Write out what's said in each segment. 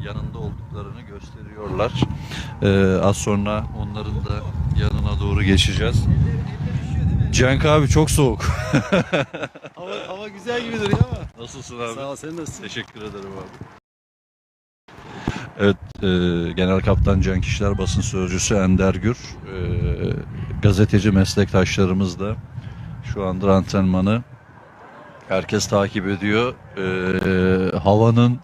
yanında olduklarını gösteriyorlar. Ee, az sonra onların da yanına doğru geçeceğiz. Cenk abi çok soğuk. Hava, hava güzel gibi duruyor ama. Nasılsın abi? Sağ ol sen nasılsın? Teşekkür ederim abi. Evet, e, Genel Kaptan Cenk İşler Basın Sözcüsü Ender Gür, e, gazeteci meslektaşlarımız da şu anda antrenmanı herkes takip ediyor. E, havanın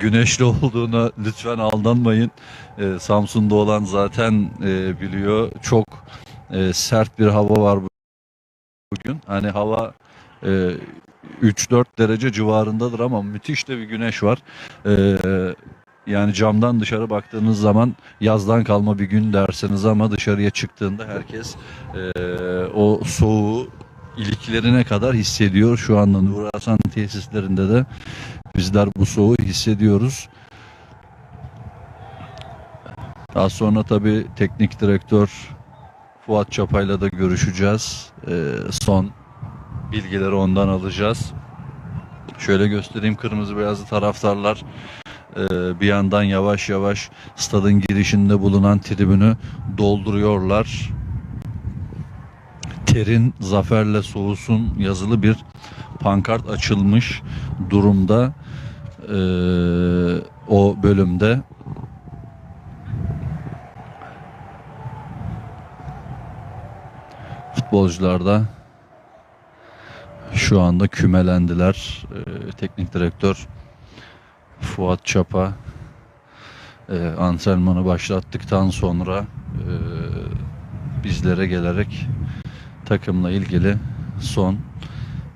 güneşli olduğuna lütfen aldanmayın. E, Samsun'da olan zaten e, biliyor. Çok e, sert bir hava var bugün. Hani hava e, 3-4 derece civarındadır ama müthiş de bir güneş var. Ee, yani camdan dışarı baktığınız zaman yazdan kalma bir gün dersiniz ama dışarıya çıktığında herkes ee, o soğuğu iliklerine kadar hissediyor. Şu anda Nur Hasan tesislerinde de bizler bu soğuğu hissediyoruz. Az sonra tabii teknik direktör Fuat Çapay'la da görüşeceğiz. Ee, son bilgileri ondan alacağız. Şöyle göstereyim kırmızı beyazlı taraftarlar e, bir yandan yavaş yavaş stadın girişinde bulunan tribünü dolduruyorlar. Terin zaferle soğusun yazılı bir pankart açılmış durumda e, o bölümde. Futbolcular da şu anda kümelendiler. Ee, teknik direktör Fuat Çapa e, antrenmanı başlattıktan sonra e, bizlere gelerek takımla ilgili son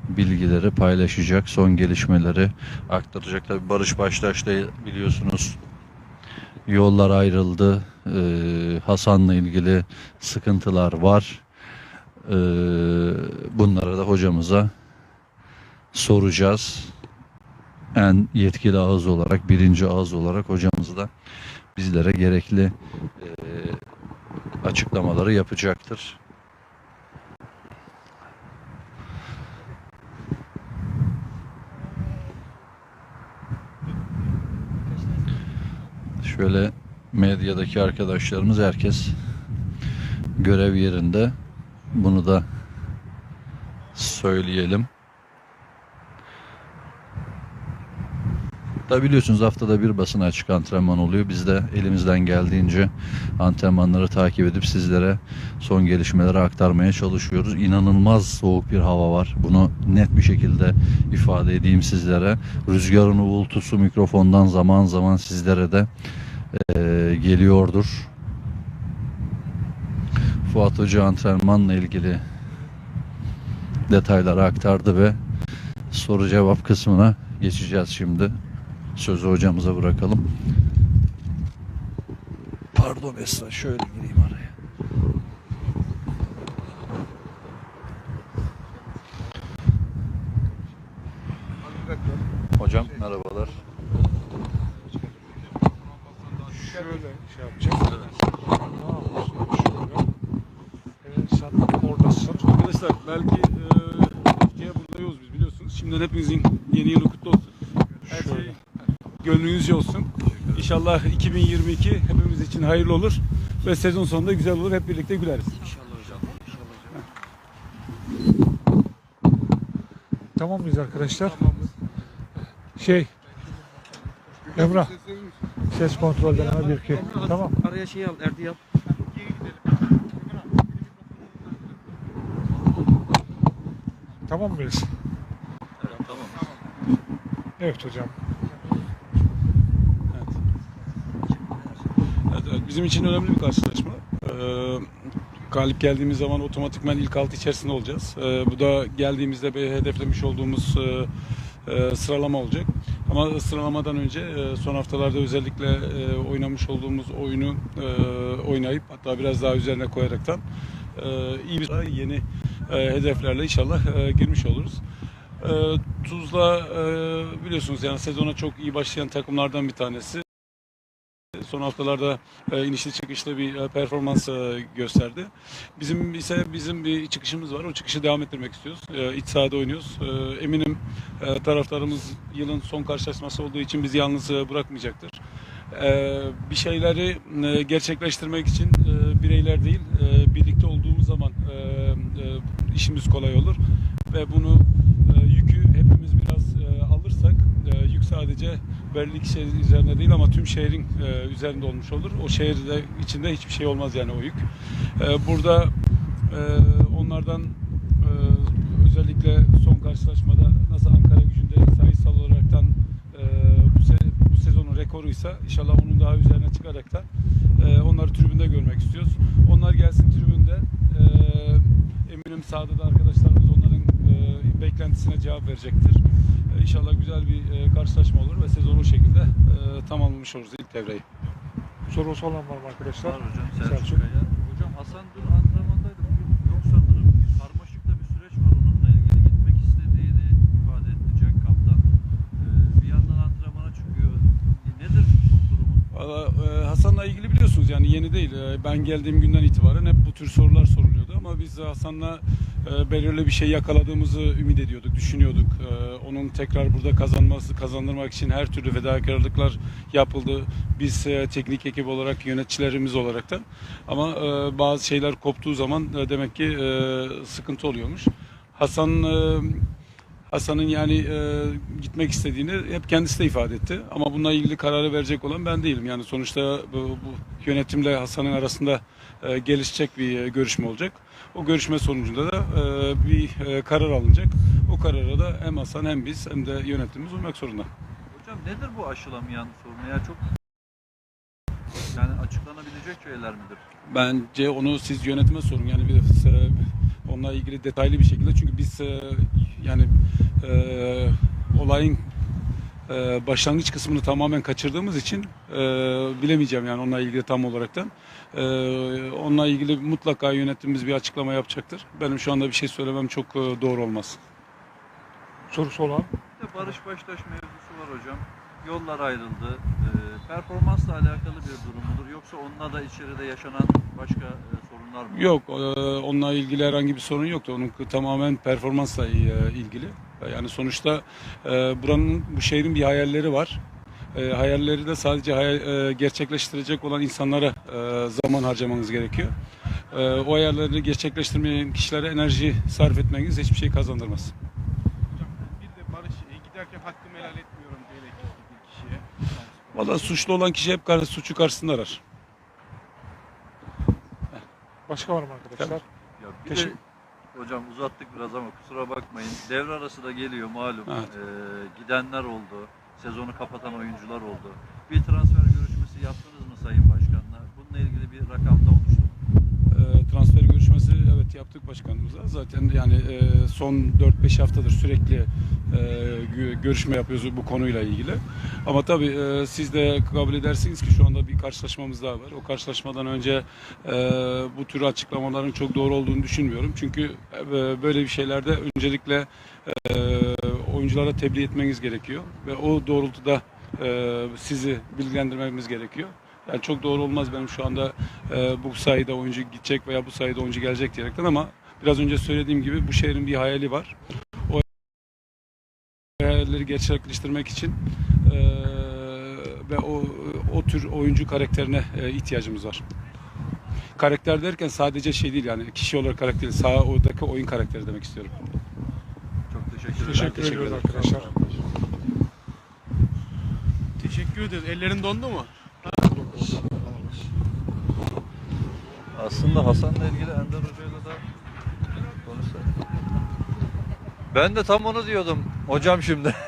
bilgileri paylaşacak, son gelişmeleri aktaracak. Tabii Barış Baştaş'ta biliyorsunuz yollar ayrıldı. Ee, Hasan'la ilgili sıkıntılar var. Ee, bunlara da hocamıza soracağız. En yetkili ağız olarak, birinci ağız olarak hocamız da bizlere gerekli e, açıklamaları yapacaktır. Şöyle medyadaki arkadaşlarımız herkes görev yerinde. Bunu da söyleyelim. Da biliyorsunuz haftada bir basın açık antrenman oluyor. Biz de elimizden geldiğince antrenmanları takip edip sizlere son gelişmeleri aktarmaya çalışıyoruz. İnanılmaz soğuk bir hava var. Bunu net bir şekilde ifade edeyim sizlere. Rüzgarın uğultusu mikrofondan zaman zaman sizlere de eee, geliyordur. Fuat Hoca antrenmanla ilgili detayları aktardı ve soru cevap kısmına geçeceğiz şimdi. Sözü hocamıza bırakalım. Pardon Esra şöyle gireyim araya. Hocam merhabalar. Şöyle şey yapacağım. Tamam mı? Şöyle. Evet, sen oradasın. Arkadaşlar belki e, Türkiye buradayız biz biliyorsunuz. Şimdiden hepinizin yeni yılı kutlu olsun. Her Şöyle. şey gönlünüzce olsun. İnşallah 2022 hepimiz için hayırlı olur ve sezon sonunda güzel olur. Hep birlikte güleriz. Tamam mıyız arkadaşlar? Şey. Emrah. Ses kontrolden hemen bir iki. Tamam. Araya şey al, Erdi yap. Tamam mıyız? Evet hocam. Evet, evet, bizim için önemli bir karşılaşma. Ee, galip geldiğimiz zaman otomatikman ilk altı içerisinde olacağız. Ee, bu da geldiğimizde bir hedeflemiş olduğumuz e, e, sıralama olacak. Ama sıralamadan önce e, son haftalarda özellikle e, oynamış olduğumuz oyunu e, oynayıp hatta biraz daha üzerine koyaraktan e, iyi bir yeni e, hedeflerle inşallah e, girmiş oluruz. E, Tuzla e, biliyorsunuz yani sezona çok iyi başlayan takımlardan bir tanesi. Son haftalarda e, inişli çıkışlı bir e, performans gösterdi. Bizim ise bizim bir çıkışımız var. O çıkışı devam ettirmek istiyoruz. İç sahada oynuyoruz. Eminim taraftarımız yılın son karşılaşması olduğu için bizi yalnız bırakmayacaktır. Bir şeyleri gerçekleştirmek için bireyler değil, birlikte olduğumuz zaman işimiz kolay olur ve bunu e, yükü hepimiz biraz e, alırsak e, yük sadece belli kişi üzerinde değil ama tüm şehrin e, üzerinde olmuş olur. O şehirde içinde hiçbir şey olmaz yani o yük. E, burada e, onlardan e, özellikle son karşılaşmada nasıl Ankara gücünde sayısal olaraktan e, bu, se- bu sezonun rekoruysa inşallah onun daha üzerine çıkaraktan e, onları tribünde görmek istiyoruz. Onlar gelsin tribünde. E, eminim sahada da arkadaşlarımız onların e, beklentisine cevap verecektir. E, İnşallah güzel bir e, karşılaşma olur ve sezonu o şekilde e, tamamlamış oluruz ilk devreyi. Sorusu olan var mı arkadaşlar? Var hocam Selçuk, Selçuk. Kaya. Hocam Hasan dün antrenmandaydı. Bugün yok sanırım. Karmaşık da bir süreç var onunla ilgili. Gitmek istediğini ifade etti Cenk Kaptan. Ee, bir yandan antrenmana çıkıyor. Nedir son durumu? Valla, e, Hasan'la ilgili biliyorsunuz yani yeni değil. E, ben geldiğim günden itibaren hep bu tür sorular soruluyordu ama biz Hasan'la belirli bir şey yakaladığımızı ümit ediyorduk, düşünüyorduk. E, onun tekrar burada kazanması, kazandırmak için her türlü fedakarlıklar yapıldı. Biz e, teknik ekip olarak, yöneticilerimiz olarak da. Ama e, bazı şeyler koptuğu zaman e, demek ki sıkıntı oluyormuş. Hasan Hasan'ın yani e, gitmek istediğini hep kendisi de ifade etti. Ama bununla ilgili kararı verecek olan ben değilim. Yani sonuçta bu, bu yönetimle Hasan'ın arasında e, gelişecek bir e, görüşme olacak. O görüşme sonucunda da e, bir e, karar alınacak. O karara da hem Hasan hem biz hem de yönetimimiz uymak zorunda. Hocam nedir bu aşılamayan sorunu? Ya çok yani açıklanabilecek şeyler midir? Bence onu siz yönetime sorun. Yani bir e, onunla ilgili detaylı bir şekilde çünkü biz e, yani e, olayın e, başlangıç kısmını tamamen kaçırdığımız için e, bilemeyeceğim yani onunla ilgili tam olaraktan. E, onunla ilgili mutlaka yönetimimiz bir açıklama yapacaktır. Benim şu anda bir şey söylemem çok e, doğru olmaz. Sorusu olan. Bir de Barış Baştaş mevzusu var hocam. Yollar ayrıldı. Ee, performansla alakalı bir durum mudur? Yoksa onunla da içeride yaşanan başka e, sorunlar mı? Yok, e, onunla ilgili herhangi bir sorun yoktu. Onun tamamen performansla e, ilgili. Yani sonuçta e, buranın, bu şehrin bir hayalleri var. E, hayalleri de sadece hayal- e, gerçekleştirecek olan insanlara e, zaman harcamanız gerekiyor. E, o hayallerini gerçekleştirmeyen kişilere enerji sarf etmeniz hiçbir şey kazandırmaz. Hocam bir de Barış e, giderken hakkımı helal etmiyorum bir kişiye. Valla suçlu olan kişi hep suçu karşısında arar. Başka var mı arkadaşlar? Ya bir Teşekkür- de hocam uzattık biraz ama kusura bakmayın. Devre arası da geliyor malum. Evet. Ee, gidenler oldu. Sezonu kapatan oyuncular oldu. Bir transfer görüşmesi yaptınız mı Sayın Başkan'la? Bununla ilgili bir rakamda oluştu. mu? E, transfer görüşmesi evet yaptık başkanımızla. Zaten yani e, son 4-5 haftadır sürekli e, gö- görüşme yapıyoruz bu konuyla ilgili. Ama tabii e, siz de kabul edersiniz ki şu anda bir karşılaşmamız daha var. O karşılaşmadan önce e, bu tür açıklamaların çok doğru olduğunu düşünmüyorum. Çünkü e, böyle bir şeylerde öncelikle e, oyunculara tebliğ etmeniz gerekiyor ve o doğrultuda e, sizi bilgilendirmemiz gerekiyor. Yani çok doğru olmaz benim şu anda e, bu sayede oyuncu gidecek veya bu sayede oyuncu gelecek diyerekten ama biraz önce söylediğim gibi bu şehrin bir hayali var. O hayalleri gerçekleştirmek için e, ve o o tür oyuncu karakterine e, ihtiyacımız var. Karakter derken sadece şey değil yani kişi olarak karakter değil, sağ oradaki oyun karakteri demek istiyorum. Çok teşekkür ederim. Teşekkür, teşekkür ediyoruz ederim. arkadaşlar. Teşekkür ederiz. Ellerin dondu mu? Aslında Hasan'la ilgili Ender Hoca'yla da konuşsak. Ben de tam onu diyordum hocam şimdi.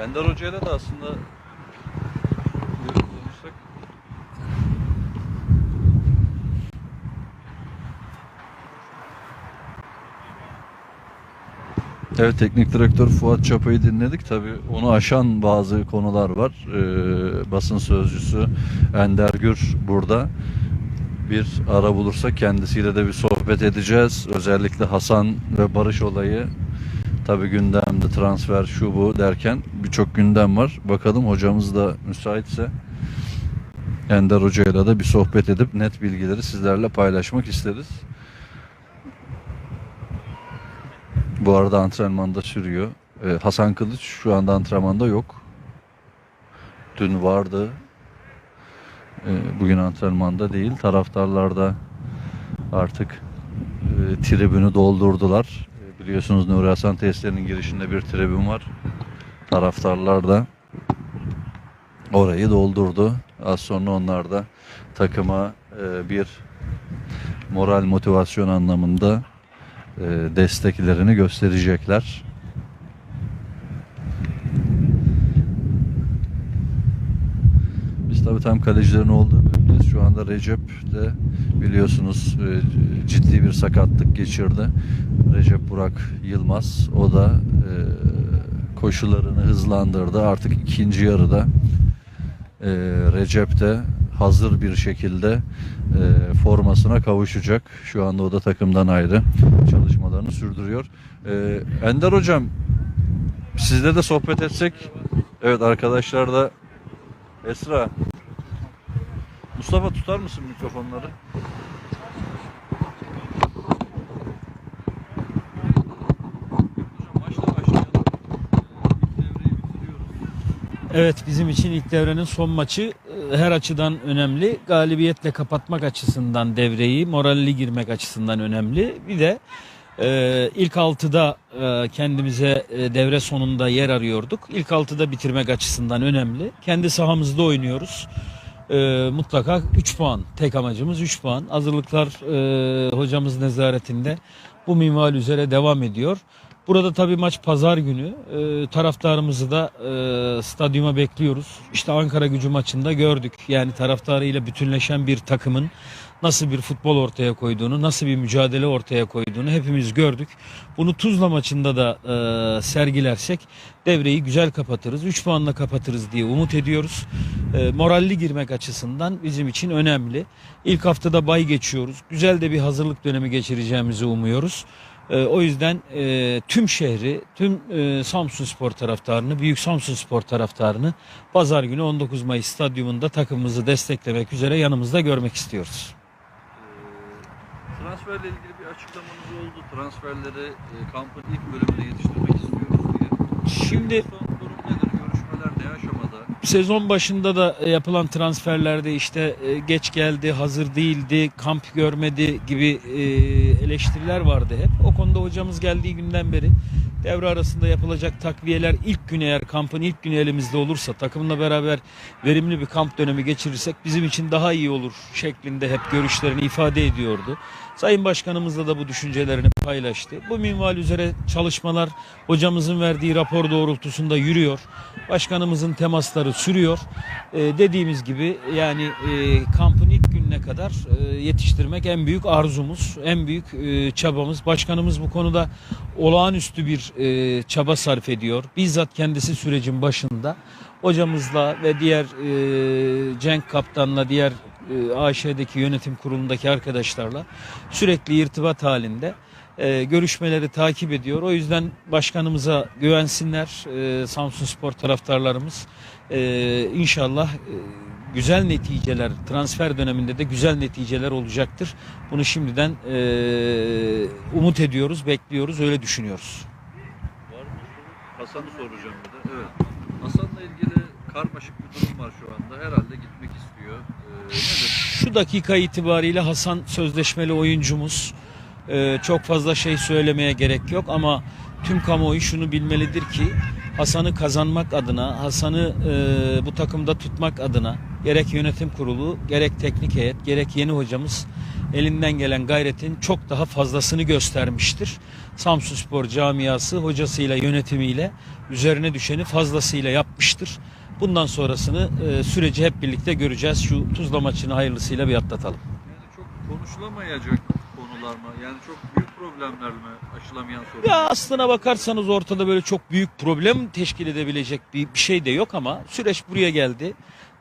Ender Hoca'yla da aslında konuşsak. Evet teknik direktör Fuat Çapa'yı dinledik. Tabii onu aşan bazı konular var. Ee, basın sözcüsü Ender Gür burada. bir ara bulursak kendisiyle de bir sohbet edeceğiz. Özellikle Hasan ve Barış olayı tabi gündemde transfer şu bu derken birçok gündem var. Bakalım hocamız da müsaitse Ender Hoca'yla da bir sohbet edip net bilgileri sizlerle paylaşmak isteriz. Bu arada antrenmanda sürüyor. Ee, Hasan Kılıç şu anda antrenmanda yok. Dün vardı. Ee, bugün antrenmanda değil. Taraftarlar da artık e, tribünü doldurdular. E, biliyorsunuz Nuri Hasan tesislerinin girişinde bir tribün var. Taraftarlar da orayı doldurdu. Az sonra onlar da takıma e, bir moral motivasyon anlamında desteklerini gösterecekler. Biz tabii tam kalecilerin olduğu bölümdeyiz. Şu anda Recep de biliyorsunuz e, ciddi bir sakatlık geçirdi. Recep Burak Yılmaz o da e, koşularını hızlandırdı. Artık ikinci yarıda e, Recep de hazır bir şekilde e, formasına kavuşacak. Şu anda o da takımdan ayrı çalışmalarını sürdürüyor. E, Ender hocam sizle de sohbet etsek. Evet arkadaşlar da Esra Mustafa tutar mısın mikrofonları? Evet bizim için ilk devrenin son maçı her açıdan önemli. Galibiyetle kapatmak açısından devreyi, moralli girmek açısından önemli. Bir de e, ilk altıda e, kendimize e, devre sonunda yer arıyorduk. İlk altıda bitirmek açısından önemli. Kendi sahamızda oynuyoruz. E, mutlaka 3 puan. Tek amacımız 3 puan. Hazırlıklar e, hocamız nezaretinde bu minval üzere devam ediyor. Burada tabii maç pazar günü. Ee, taraftarımızı da e, stadyuma bekliyoruz. İşte Ankara gücü maçında gördük. Yani taraftarıyla bütünleşen bir takımın nasıl bir futbol ortaya koyduğunu, nasıl bir mücadele ortaya koyduğunu hepimiz gördük. Bunu Tuzla maçında da e, sergilersek devreyi güzel kapatırız. 3 puanla kapatırız diye umut ediyoruz. E, moralli girmek açısından bizim için önemli. İlk haftada bay geçiyoruz. Güzel de bir hazırlık dönemi geçireceğimizi umuyoruz. Ee, o yüzden e, tüm şehri, tüm e, Samsun Spor taraftarını, Büyük Samsun Spor taraftarını pazar günü 19 Mayıs stadyumunda takımımızı desteklemek üzere yanımızda görmek istiyoruz. Ee, Transferle ilgili bir açıklamanız oldu. Transferleri e, kampın ilk bölümünde yetiştirmek istiyoruz diye. Şimdi Son durum nedir? Görüşmeler ne aşamada? Sezon başında da yapılan transferlerde işte e, geç geldi, hazır değildi, kamp görmedi gibi e, eleştiriler vardı hep. O konuda hocamız geldiği günden beri devre arasında yapılacak takviyeler ilk gün eğer kampın ilk günü elimizde olursa takımla beraber verimli bir kamp dönemi geçirirsek bizim için daha iyi olur şeklinde hep görüşlerini ifade ediyordu. Sayın Başkanımızla da bu düşüncelerini paylaştı. Bu minval üzere çalışmalar hocamızın verdiği rapor doğrultusunda yürüyor. Başkanımızın temasları sürüyor. Ee, dediğimiz gibi yani e, kampın ilk gününe kadar e, yetiştirmek en büyük arzumuz, en büyük e, çabamız. Başkanımız bu konuda olağanüstü bir e, çaba sarf ediyor. Bizzat kendisi sürecin başında hocamızla ve diğer Cenk Kaptan'la diğer AŞ'deki yönetim kurulundaki arkadaşlarla sürekli irtibat halinde görüşmeleri takip ediyor. O yüzden başkanımıza güvensinler e, Samsun Spor taraftarlarımız. E, inşallah güzel neticeler transfer döneminde de güzel neticeler olacaktır. Bunu şimdiden e, umut ediyoruz, bekliyoruz, öyle düşünüyoruz. Var mı soru? Hasan'ı soracağım bir de. Evet. Hasan'la ilgili karmaşık bir durum var şu anda. Herhalde gitmek istiyor. Ee, nedir? Şu dakika itibariyle Hasan sözleşmeli oyuncumuz. Ee, çok fazla şey söylemeye gerek yok ama tüm kamuoyu şunu bilmelidir ki Hasan'ı kazanmak adına, Hasan'ı e, bu takımda tutmak adına gerek yönetim kurulu, gerek teknik heyet, gerek yeni hocamız elinden gelen gayretin çok daha fazlasını göstermiştir. Samsun Spor camiası hocasıyla, yönetimiyle üzerine düşeni fazlasıyla yapmıştır. Bundan sonrasını e, süreci hep birlikte göreceğiz. Şu Tuzla maçını hayırlısıyla bir atlatalım. Yani çok konuşulamayacak konular mı? Yani çok büyük problemler mi? Aşılamayan sorunlar. Ya aslına bakarsanız ortada böyle çok büyük problem teşkil edebilecek bir, bir şey de yok ama süreç buraya geldi.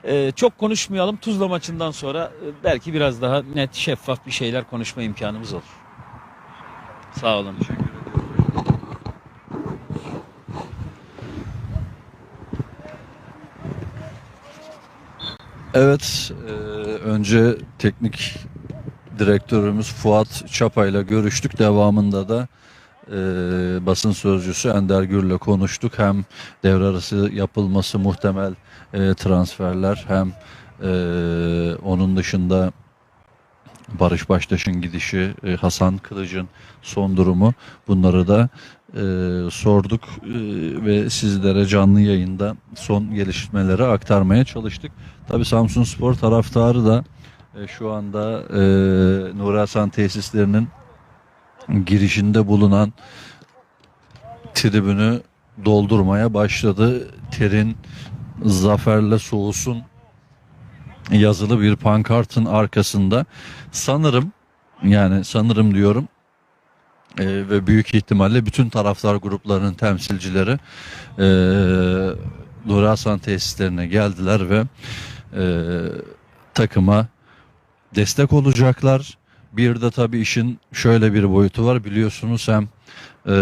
E, çok konuşmayalım. Tuzla maçından sonra e, belki biraz daha net, şeffaf bir şeyler konuşma imkanımız olur. Sağ olun. Evet, e, önce teknik direktörümüz Fuat Çapa ile görüştük. Devamında da e, basın sözcüsü Ender Gür'le konuştuk. Hem devre arası yapılması muhtemel e, transferler hem e, onun dışında Barış Baştaş'ın gidişi, e, Hasan Kılıç'ın son durumu bunları da e, sorduk e, ve sizlere canlı yayında son gelişmeleri aktarmaya çalıştık. Tabii Samsun Spor taraftarı da e, şu anda e, Nuri Hasan tesislerinin girişinde bulunan tribünü doldurmaya başladı. Terin zaferle soğusun yazılı bir pankartın arkasında sanırım yani sanırım diyorum e, ve büyük ihtimalle bütün taraftar gruplarının temsilcileri e, Nuri Hasan tesislerine geldiler ve e, takıma destek olacaklar. Bir de tabii işin şöyle bir boyutu var biliyorsunuz hem e,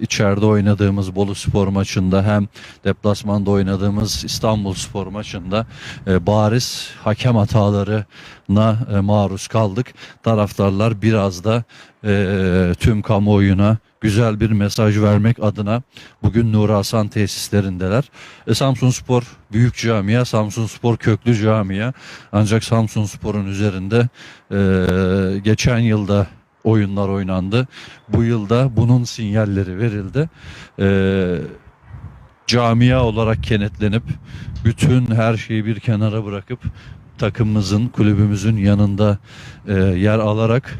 içeride oynadığımız Bolu Spor maçında hem deplasmanda oynadığımız İstanbul Spor maçında e, bariz hakem hatalarına e, maruz kaldık. Taraftarlar biraz da e, tüm kamuoyuna güzel bir mesaj vermek adına bugün Nuri Hasan tesislerindeler. E, Samsun Spor büyük camia, Samsun Spor köklü camia. Ancak Samsun Spor'un üzerinde e, geçen yılda oyunlar oynandı. Bu yılda bunun sinyalleri verildi. E, camia olarak kenetlenip bütün her şeyi bir kenara bırakıp takımımızın, kulübümüzün yanında e, yer alarak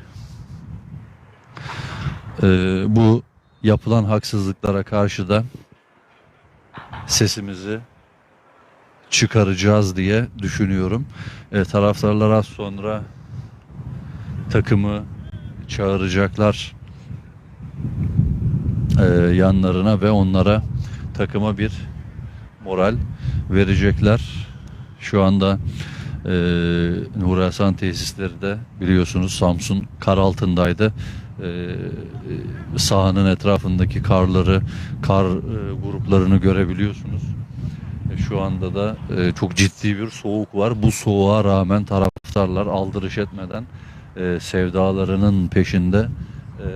e, bu yapılan haksızlıklara karşı da sesimizi çıkaracağız diye düşünüyorum. E, taraftarlar az sonra takımı çağıracaklar e, yanlarına ve onlara takıma bir moral verecekler. Şu anda e, Nuri Hasan tesisleri de biliyorsunuz Samsun kar altındaydı. E, e, sahanın etrafındaki karları, kar e, gruplarını görebiliyorsunuz. E, Şu anda da e, çok ciddi bir soğuk var. Bu soğuğa rağmen taraftarlar aldırış etmeden e, sevdalarının peşinde e,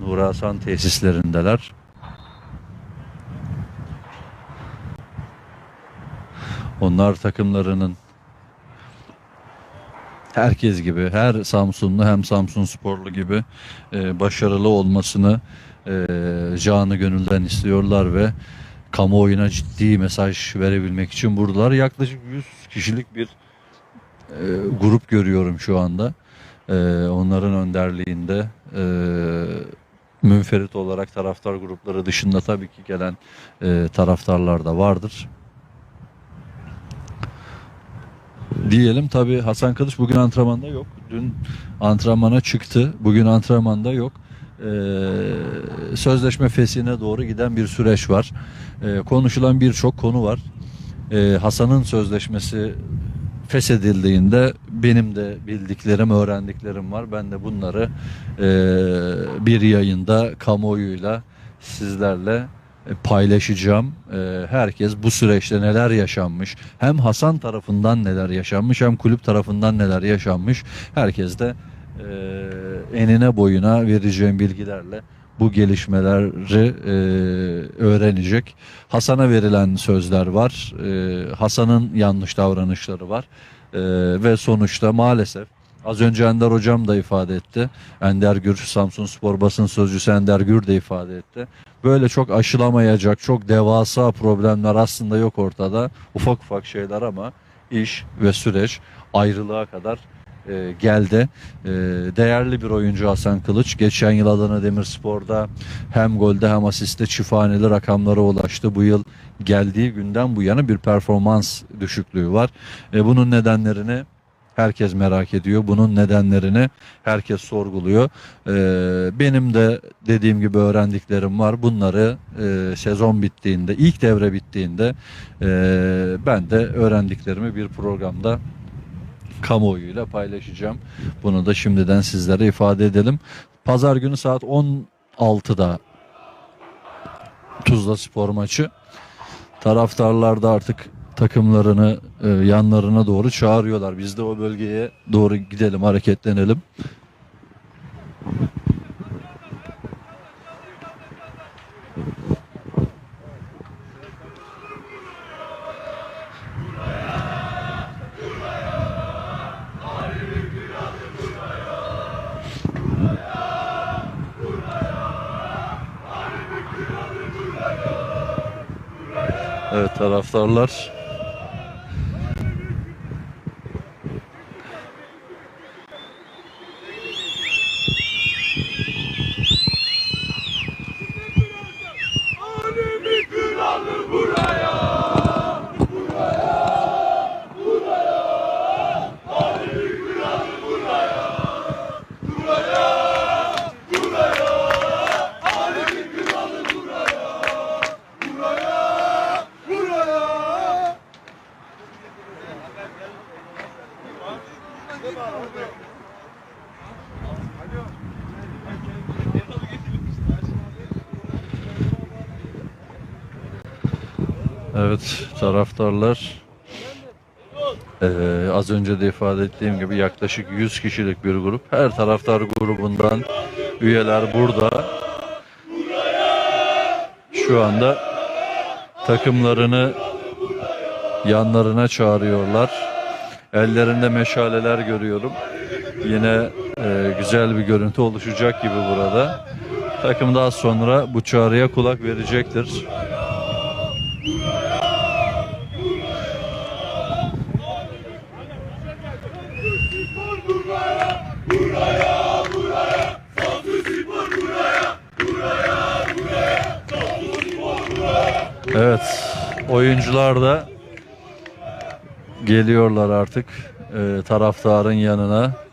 Nuri Hasan tesislerindeler. Onlar takımlarının herkes gibi, her Samsunlu hem Samsun Sporlu gibi e, başarılı olmasını e, canı gönülden istiyorlar ve kamuoyuna ciddi mesaj verebilmek için buradalar. Yaklaşık 100 kişilik bir e, grup görüyorum şu anda. E, onların önderliğinde e, münferit olarak taraftar grupları dışında tabii ki gelen e, taraftarlar da vardır. Diyelim tabii Hasan Kılıç bugün antrenmanda yok. Dün antrenmana çıktı. Bugün antrenmanda yok. Ee, sözleşme fesine doğru giden bir süreç var. Ee, konuşulan birçok konu var. Ee, Hasan'ın sözleşmesi feshedildiğinde benim de bildiklerim, öğrendiklerim var. Ben de bunları e, bir yayında kamuoyuyla sizlerle paylaşacağım. E, Herkes bu süreçte neler yaşanmış, hem Hasan tarafından neler yaşanmış, hem kulüp tarafından neler yaşanmış. Herkes de e, enine boyuna vereceğim bilgilerle bu gelişmeleri e, öğrenecek. Hasan'a verilen sözler var. E, Hasan'ın yanlış davranışları var. E, ve sonuçta maalesef az önce Ender Hocam da ifade etti. Ender Gür, Samsun Spor basın sözcüsü Ender Gür de ifade etti. Böyle çok aşılamayacak, çok devasa problemler aslında yok ortada. Ufak ufak şeyler ama iş ve süreç ayrılığa kadar e, geldi. E, değerli bir oyuncu Hasan Kılıç. Geçen yıl Adana Demirspor'da hem golde hem asiste çift haneli rakamlara ulaştı. Bu yıl geldiği günden bu yana bir performans düşüklüğü var. E, bunun nedenlerini herkes merak ediyor. Bunun nedenlerini herkes sorguluyor. Ee, benim de dediğim gibi öğrendiklerim var. Bunları e, sezon bittiğinde, ilk devre bittiğinde e, ben de öğrendiklerimi bir programda kamuoyuyla paylaşacağım. Bunu da şimdiden sizlere ifade edelim. Pazar günü saat 16'da Tuzla Spor maçı. Taraftarlar da artık takımlarını e, yanlarına doğru çağırıyorlar. Biz de o bölgeye doğru gidelim, hareketlenelim. Evet taraftarlar Evet taraftarlar eee, az önce de ifade ettiğim gibi yaklaşık 100 kişilik bir grup. Her taraftar grubundan üyeler burada. Şu anda takımlarını yanlarına çağırıyorlar. Ellerinde meşaleler görüyorum. Yine eee, güzel bir görüntü oluşacak gibi burada. Takım daha sonra bu çağrıya kulak verecektir. Oyuncular da geliyorlar artık e, taraftarın yanına.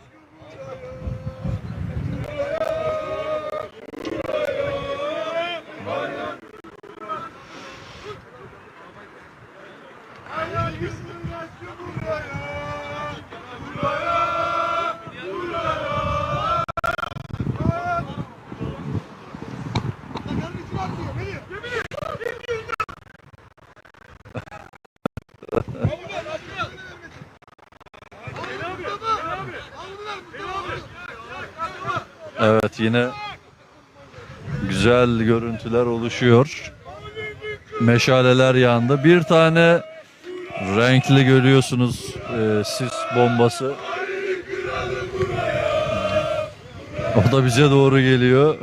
Oluşuyor. Meşaleler yandı. Bir tane renkli görüyorsunuz e, sis bombası. O da bize doğru geliyor.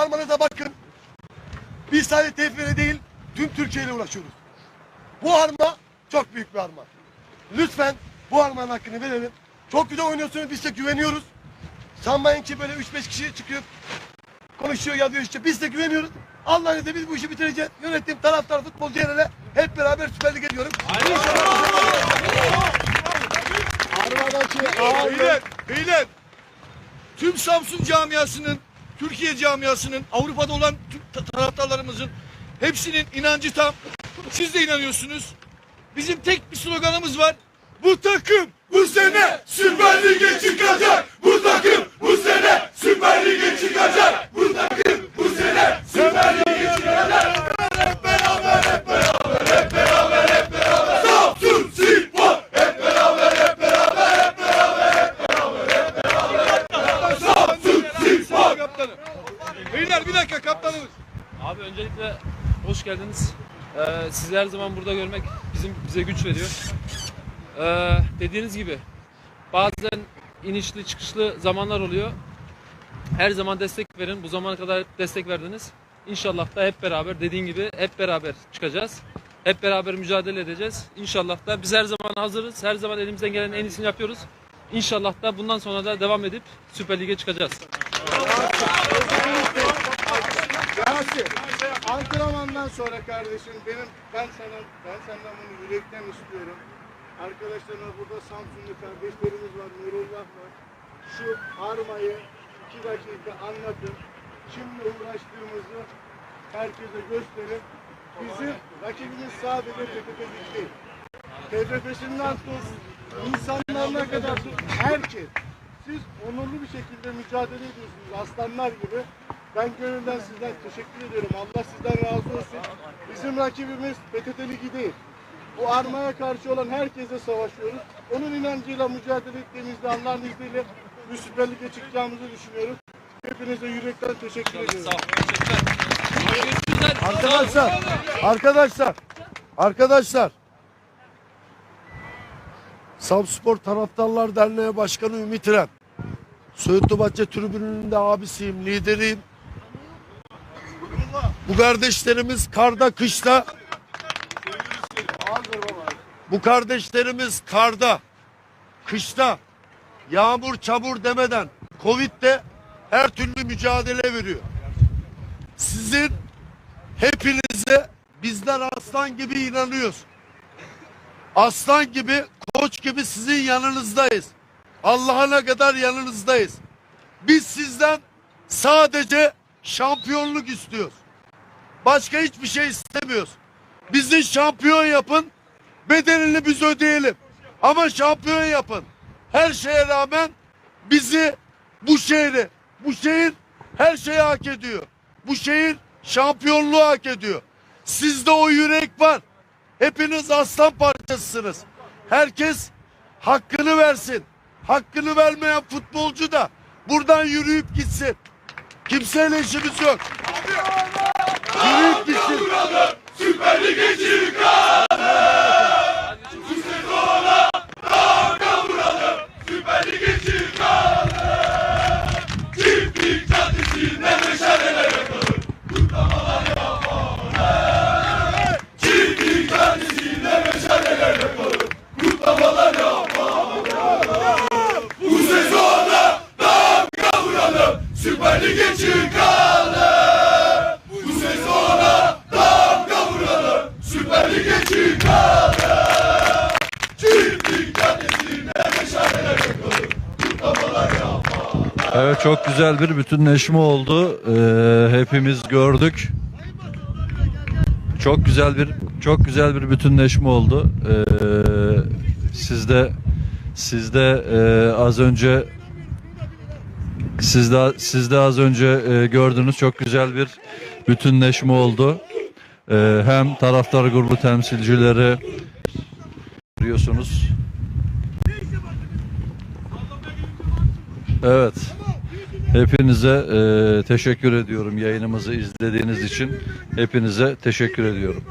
Armanıza bakın. Biz sadece TFF değil, tüm Türkiye ile uğraşıyoruz. Bu arma çok büyük bir arma. Lütfen bu armanın hakkını verelim. Çok güzel oynuyorsunuz, biz de güveniyoruz. Sanmayın ki böyle 3-5 kişi çıkıyor, konuşuyor, yazıyor işte. Biz de güveniyoruz. Allah'ın izniyle biz bu işi bitireceğiz. Yönetim, taraftar, futbolcu ele hep beraber Süper Lig'e diyorum. Beyler, beyler. Tüm Samsun camiasının, Türkiye camiasının, Avrupa'da olan taraftarlarımızın hepsinin inancı tam. Siz de inanıyorsunuz. Bizim tek bir sloganımız var. Bu takım bu sene Süper Lig'e çıkacak. Bu takım bu sene Süper Lig'e çıkacak. Bu takım bu sene Süper Lig'e çıkacak. Hep beraber, hep beraber, hep beraber, hep beraber. Samsun Spor. Hep beraber, hep beraber, hep beraber, hep beraber, hep beraber. Samsun Spor. Kaptanım. Beyler bir dakika kaptanımız. Abi öncelikle hoş geldiniz. Ee, sizi her zaman burada görmek bizim bize güç veriyor. Ee, dediğiniz gibi bazen inişli çıkışlı zamanlar oluyor. Her zaman destek verin. Bu zamana kadar destek verdiniz. İnşallah da hep beraber dediğin gibi hep beraber çıkacağız. Hep beraber mücadele edeceğiz. İnşallah da biz her zaman hazırız. Her zaman elimizden gelen en iyisini yapıyoruz. İnşallah da bundan sonra da devam edip Süper Lig'e çıkacağız. Yasin, antrenmandan sonra kardeşim benim ben sana ben senden bunu yürekten istiyorum. Arkadaşlarımız burada Samsunlu kardeşlerimiz var, Nurullah var. Şu armayı iki dakika anlatın. Şimdi uğraştığımızı herkese gösterin. Bizim rakibimiz sadece TFF'lik değil. TFF'sinden tut, insanlarına kadar tut, herkes. Siz onurlu bir şekilde mücadele ediyorsunuz aslanlar gibi. Ben gönülden sizden teşekkür ediyorum. Allah sizden razı olsun. Bizim rakibimiz PTT Ligi değil. Bu armaya karşı olan herkese savaşıyoruz. Onun inancıyla mücadele ettiğimizde Allah'ın izniyle bir Süper Lig'e çıkacağımızı düşünüyoruz. Hepinize yürekten teşekkür ediyorum. Arkadaşlar, arkadaşlar, arkadaşlar. Samspor Taraftarlar Derneği Başkanı Ümit İrem. Söğütlü Bahçe tribününün de abisiyim, lideriyim. Bu kardeşlerimiz karda kışta bu kardeşlerimiz karda, kışta, yağmur çamur demeden Covid'de her türlü mücadele veriyor. Sizin hepinize bizler aslan gibi inanıyoruz. Aslan gibi, koç gibi sizin yanınızdayız. Allah'ına kadar yanınızdayız. Biz sizden sadece şampiyonluk istiyoruz. Başka hiçbir şey istemiyoruz. Bizi şampiyon yapın, bedelini biz ödeyelim. Ama şampiyon yapın. Her şeye rağmen bizi, bu şehri, bu şehir her şeyi hak ediyor. Bu şehir şampiyonluğu hak ediyor. Sizde o yürek var. Hepiniz aslan parçasısınız. Herkes hakkını versin. Hakkını vermeyen futbolcu da buradan yürüyüp gitsin. Kimseyle işimiz yok. Yürüyüp gitsin. Süper Lig'e çıkalım. Bu sezona damga vuralım. Süper Lig'e çıkalım. Çiftlik caddesinde meşaleler yakalım. Kutlamalar yapalım. Çiftlik caddesinde meşaleler yakalım. Kutlamalar yapalım. Bu sezona damga vuralım. Süper Lig'e çıkalım. Bu sezona damga vuralım. Süper Lig'e çıkalım. Çiftlik caddesinde meşaleler yakalım. Kutlamalar yapalım. Evet çok güzel bir bütünleşme oldu. Ee, hepimiz gördük. Çok güzel bir çok güzel bir bütünleşme oldu. Ee, sizde sizde e, az önce sizde sizde az önce e, gördüğünüz çok güzel bir bütünleşme oldu. Ee, hem taraftar grubu temsilcileri görüyorsunuz. Evet. Hepinize e, teşekkür ediyorum yayınımızı izlediğiniz için. Hepinize teşekkür ediyorum.